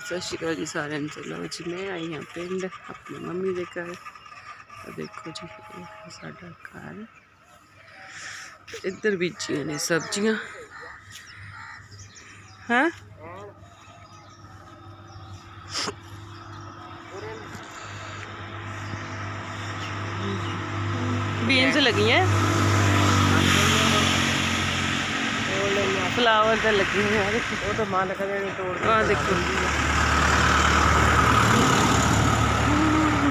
ਸਤਿ ਸ਼੍ਰੀ ਅਕਾਲ ਜੀ ਸਾਰਿਆਂ ਨੂੰ ਚਲੋ ਜੀ ਮੈਂ ਆਈ ਹਾਂ ਪਿੰਡ ਆਪਣੀ ਮੰਮੀ ਦੇ ਘਰ ਤਾਂ ਦੇਖੋ ਜੀ ਇਹ ਹੈ ਸਾਡਾ ਘਰ ਤੇ ਇੱਧਰ ਬੀਜੀਆਂ ਨੇ ਸਬਜ਼ੀਆਂ ਹਾਂ ਬੀਨਸ ਲੱਗੀਆਂ ਫਲਾਵਰ ਤਾਂ ਲੱਗੇ ਹੋਏ ਆ ਦੇਖੋ ਉਹ ਤਾਂ ਮਨ ਕਦੇ ਨਹੀਂ ਤੋੜ ਆ ਦੇਖੋ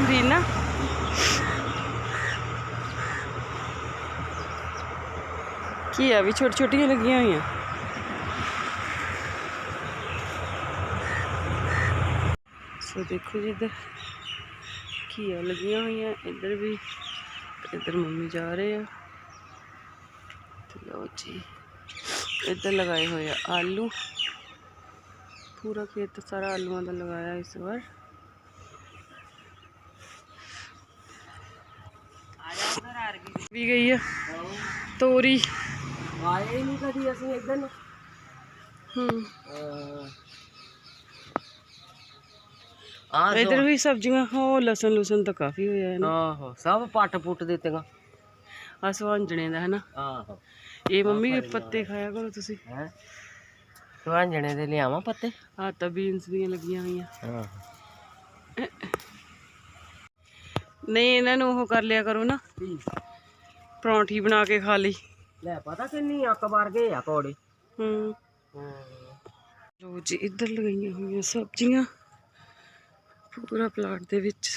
ਵੀ ਨਾ ਕੀ ਆ ਵੀ ਛੋਟੀ ਛੋਟੀਆਂ ਲੱਗੀਆਂ ਹੋਈਆਂ। ਸੋ ਦੇਖੋ ਜੀ ਇੱਧਰ ਕੀ ਆ, ਲੱਗੀਆਂ ਹੋਈਆਂ, ਇੱਧਰ ਵੀ ਇੱਧਰ ਮੰਮੀ ਜਾ ਰਹੇ ਆ। ਤੇ ਜੀ, ਇੱਧਰ ਲਗਾਏ ਹੋਏ ਆ ਆਲੂ। ਪੂਰਾ ਖੇਤ ਸਾਰਾ ਆਲੂਆਂ ਦਾ ਲਗਾਇਆ ਇਸ ਵਾਰ। ਵੀ ਗਈ ਆ ਤੋਰੀ। ਆਏ ਹੀ ਨਹੀਂ ਕਦੀ ਅਸੀਂ ਨੂੰ। ਹੂੰ। ਆ ਇੱਧਰ ਵੀ ਸਬਜ਼ੀਆਂ ਹੋ ਲਸਣ ਲੁਸਣ ਤਾਂ ਕਾਫੀ ਹੋਇਆ ਹੈ ਨਾ। ਆਹੋ ਸਭ ਪੱਟ ਪੁੱਟ ਦਿੱਤੀਆਂ। ਆ ਸਵਾਂਜਣੇ ਦਾ ਹੈ ਨਾ। ਆਹੋ। ਇਹ ਮੰਮੀ ਦੇ ਪੱਤੇ ਖਾਇਆ ਕਰੋ ਤੁਸੀਂ। ਹੈ? ਸੁਆਂਜਣੇ ਦੇ ਲਿਆਵਾਂ ਪੱਤੇ? ਆ ਤਾਂ ਬੀਨਸ ਦੀਆਂ ਲੱਗੀਆਂ ਹੋਈਆਂ। ਹਾਂ ਨਹੀਂ ਇਹਨਾਂ ਨੂੰ ਉਹ ਕਰ ਲਿਆ ਕਰੋ ਨਾ। ਪਰੌਂਠੀ ਬਣਾ ਕੇ ਖਾ ਲਈ। ਲੈ ਪਤਾ ਕਿੰਨੀ ਅੱਕ ਵਰ ਗਏ ਆ ਕੋੜੇ। ਹੂੰ। ਲੋ ਜੀ ਇੱਧਰ ਲਗਾਈਆਂ ਹੋਈਆਂ ਸਬਜ਼ੀਆਂ ਪੂਰਾ ਪਲਾਟ ਦੇ ਵਿੱਚ।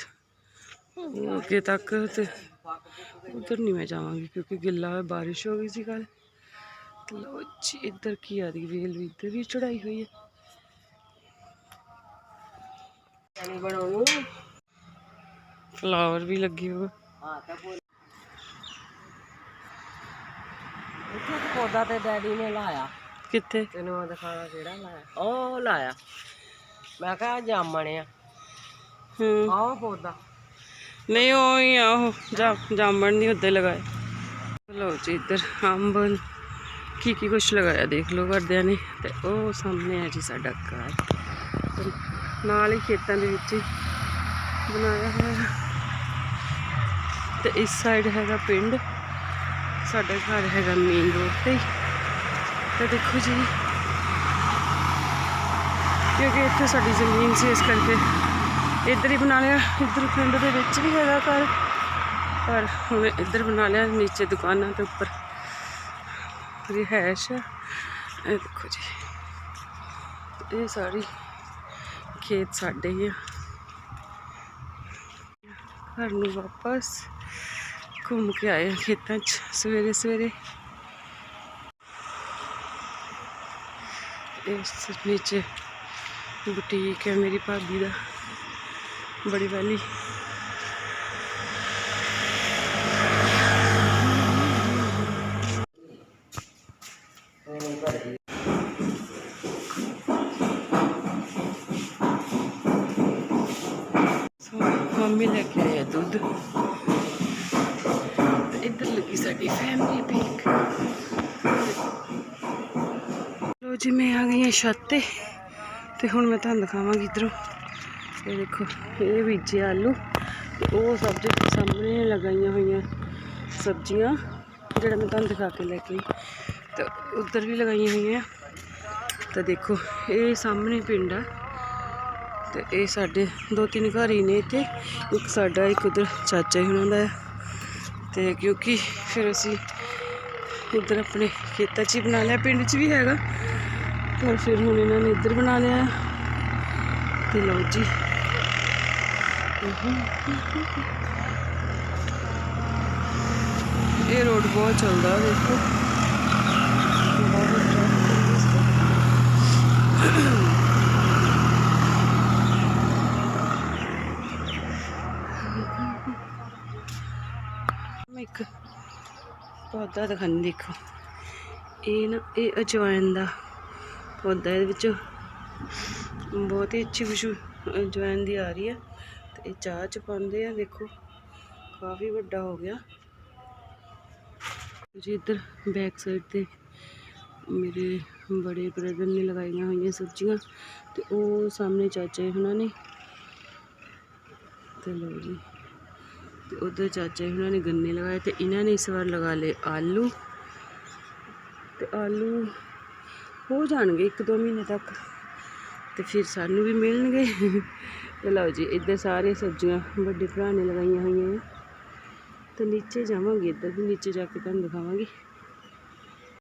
ਅੱਗੇ ਤੱਕ ਤੇ ਉਧਰ ਨਹੀਂ ਮੈਂ ਜਾਵਾਂਗੀ ਕਿਉਂਕਿ ਗਿੱਲਾ ਹੈ ਬਾਰਿਸ਼ ਹੋ ਗਈ ਸੀ ਕੱਲ ਲੋ ਜੀ ਇੱਧਰ ਕੀ ਆ ਦੀ ਵੇਲ ਵੀ ਇੱਧਰ ਵੀ ਚੜਾਈ ਹੋਈ ਹੈ। ਪਾਣੀ ਬਣਾਉਣੀ ਫਲਾਵਰ ਵੀ ਲੱਗੇ ਹੋਏ ਹਾਂ ਤਾਂ ਇੱਥੇ ਤਾਂ ਪੌਦਾ ਤੇ ਡੈਡੀ ਨੇ ਲਾਇਆ। ਕਿੱਥੇ? ਤੈਨੂੰ ਉਹ ਦਿਖਾਣਾ ਕਿਹੜਾ ਲਾਇਆ। ਉਹ ਲਾਇਆ। ਮੈਂ ਕਿਹਾ ਜਾਮਣ ਆ। ਹੂੰ। ਆਹ ਪੌਦਾ। ਨਹੀਂ ਉਹ ਹੀ ਆ ਉਹ। ਜਾ ਜਾਮਣ ਨਹੀਂ ਉੱਤੇ ਲਗਾਏ। ਲੋ ਜੀ ਇੱਧਰ ਅੰਬ ਕੀ ਕੀ ਕੁਛ ਲਗਾਇਆ ਦੇਖ ਲਓ ਘਰਦਿਆਂ ਨੇ। ਤੇ ਉਹ ਸਾਹਮਣੇ ਹੈ ਜੀ ਸਾਡਾ ਘਰ। ਤੇ ਨਾਲ ਹੀ ਖੇਤਾਂ ਦੇ ਵਿੱਚ ਹੀ ਬਣਾਇਆ ਹੋਇਆ। ਹੈ। ਤੇ ਇਸ ਸਾਈਡ ਹੈਗਾ ਪਿੰਡ। ਸਾਡਾ ਘਰ ਹੈਗਾ ਮੇਨ ਰੋਡ ਤੇ ਹੀ। ਤੇ ਦੇਖੋ ਜੀ, ਕਿਉਂਕਿ ਇੱਥੇ ਸਾਡੀ ਜ਼ਮੀਨ ਸੀ, ਇਸ ਕਰਕੇ ਇੱਧਰ ਹੀ ਬਣਾ ਲਿਆ ਇੱਧਰ ਪਿੰਡ ਦੇ ਵਿੱਚ ਵੀ ਹੈਗਾ ਘਰ, ਪਰ ਹੁਣ ਇੱਧਰ ਬਣਾ ਲਿਆ, ਨੀਚੇ ਦੁਕਾਨਾਂ ਤੇ ਉੱਪਰ ਰਿਹਾਇਸ਼ ਹੈ। ਇਹ ਦੇਖੋ ਜੀ, ਇਹ ਸਾਰੀ ਖੇਤ ਸਾਡੇ ਹੀ ਆ ਘਰ ਨੂੰ ਵਾਪਸ ਘੁੰਮ ਕੇ ਆਏ ਖੇਤਾਂ 'ਚ ਸਵੇਰੇ ਸਵੇਰੇ। ਇਸ ਨੀਚੇ ਬੁਟੀਕ ਹੈ ਮੇਰੀ ਭਾਬੀ ਦਾ, ਬੜੀ ਵਾਲੀ। ਸੋ ਮੰਮੀ ਲੈ ਕੇ ਆਇਆ ਦੁੱਧ। ਸਾਡੀ ਫੈਮਿਲੀ ਪਿਕ ਲੋ ਜੀ, ਮੈਂ ਆ ਗਈ ਹਾਂ ਛੱਤ ਤੇ ਤੇ ਹੁਣ ਮੈਂ ਤੁਹਾਨੂੰ ਦਿਖਾਵਾਂਗੀ ਇਧਰੋਂ। ਇਹ ਦੇਖੋ, ਇਹ ਬੀਜੇ ਆਲੂ ਉਹ ਸਭ ਸਾਹਮਣੇ ਲਗਾਈਆਂ ਹੋਈਆਂ ਸਬਜ਼ੀਆਂ, ਜਿਹੜਾ ਮੈਂ ਤੁਹਾਨੂੰ ਦਿਖਾ ਕੇ ਲੈ ਕੇ ਆਈ। ਤੇ ਉਧਰ ਵੀ ਲਗਾਈਆਂ ਹੋਈਆਂ। ਤਾਂ ਦੇਖੋ, ਇਹ ਸਾਹਮਣੇ ਪਿੰਡ ਆ। ਤੇ ਇਹ ਸਾਡੇ ਦੋ ਤਿੰਨ ਘਰ ਹੀ ਨੇ ਇੱਥੇ। ਇੱਕ ਸਾਡਾ, ਇੱਕ ਉਧਰ ਚਾਚਾ ਹੀ ਉਹਨਾਂ ਦਾ ਹੈ ਤੇ ਕਿਉਂਕਿ ਫਿਰ ਅਸੀਂ ਇੱਧਰ ਆਪਣੇ ਖੇਤਾਂ 'ਚ ਹੀ ਬਣਾ ਲਿਆ, ਪਿੰਡ 'ਚ ਵੀ ਹੈਗਾ। ਪਰ ਫਿਰ ਹੁਣ ਇਹਨਾਂ ਨੇ ਇੱਧਰ ਬਣਾ ਲਿਆ। ਤੇ ਲਓ ਜੀ। ਇਹ ਰੋਡ ਬਹੁਤ ਚੱਲਦਾ ਦੇਖੋ। ਬਹੁਤ traffic ਹੈ। ਮੈਂ ਇੱਕ ਪੌਦਾ ਦਿਖਾਉਂਦੀ, ਦੇਖੋ। ਇਹ ਨਾ, ਇਹ ਅਜਵਾਇਨ ਦਾ ਪੌਦਾ, ਇਹਦੇ ਵਿੱਚ ਬਹੁਤ ਹੀ ਅੱਛੀ ਖੁਸ਼ਬੂ ਅਜਵਾਇਨ ਦੀ ਆ ਰਹੀ ਹੈ। ਤੇ ਇਹ ਚਾਹ ਚ ਪਾਉਂਦੇ ਆ, ਦੇਖੋ, ਕਾਫੀ ਵੱਡਾ ਹੋ ਗਿਆ। ਜੀ ਇੱਧਰ ਬੈਕ ਸਾਈਡ ਤੇ ਮੇਰੇ ਬੜੇ ਬ੍ਰਦਰ ਨੇ ਲਗਾਈਆਂ ਹੋਈਆਂ ਸਬਜ਼ੀਆਂ, ਤੇ ਉਹ ਸਾਹਮਣੇ ਚਾਚੇ ਉਹਨਾਂ ਨੇ। ਤੇ ਲਓ ਜੀ। ਤੇ ਉਧਰ ਚਾਚਾ ਜੀ ਹੁਣਾਂ ਨੇ ਗੰਨੇ ਲਗਾਏ ਤੇ ਇਹਨਾਂ ਨੇ ਇਸ ਵਾਰ ਲਗਾ ਲਏ ਆਲੂ। ਤੇ ਆਲੂ ਹੋ ਜਾਣਗੇ ਇੱਕ ਦੋ ਮਹੀਨੇ ਤੱਕ। ਤੇ ਫਿਰ ਸਾਨੂੰ ਵੀ ਮਿਲਣਗੇ। ਤੇ ਲਓ ਜੀ, ਇੱਧਰ ਸਾਰੇ ਸਬਜ਼ੀਆਂ ਵੱਡੇ ਭਰਾ ਨੇ ਲਗਾਈਆਂ ਹੋਈਆਂ ਆ ਤੇ ਨੀਚੇ ਜਾਵਾਂਗੇ, ਇੱਧਰ ਵੀ ਨੀਚੇ ਜਾ ਕੇ ਤੁਹਾਨੂੰ ਦਿਖਾਵਾਂਗੇ।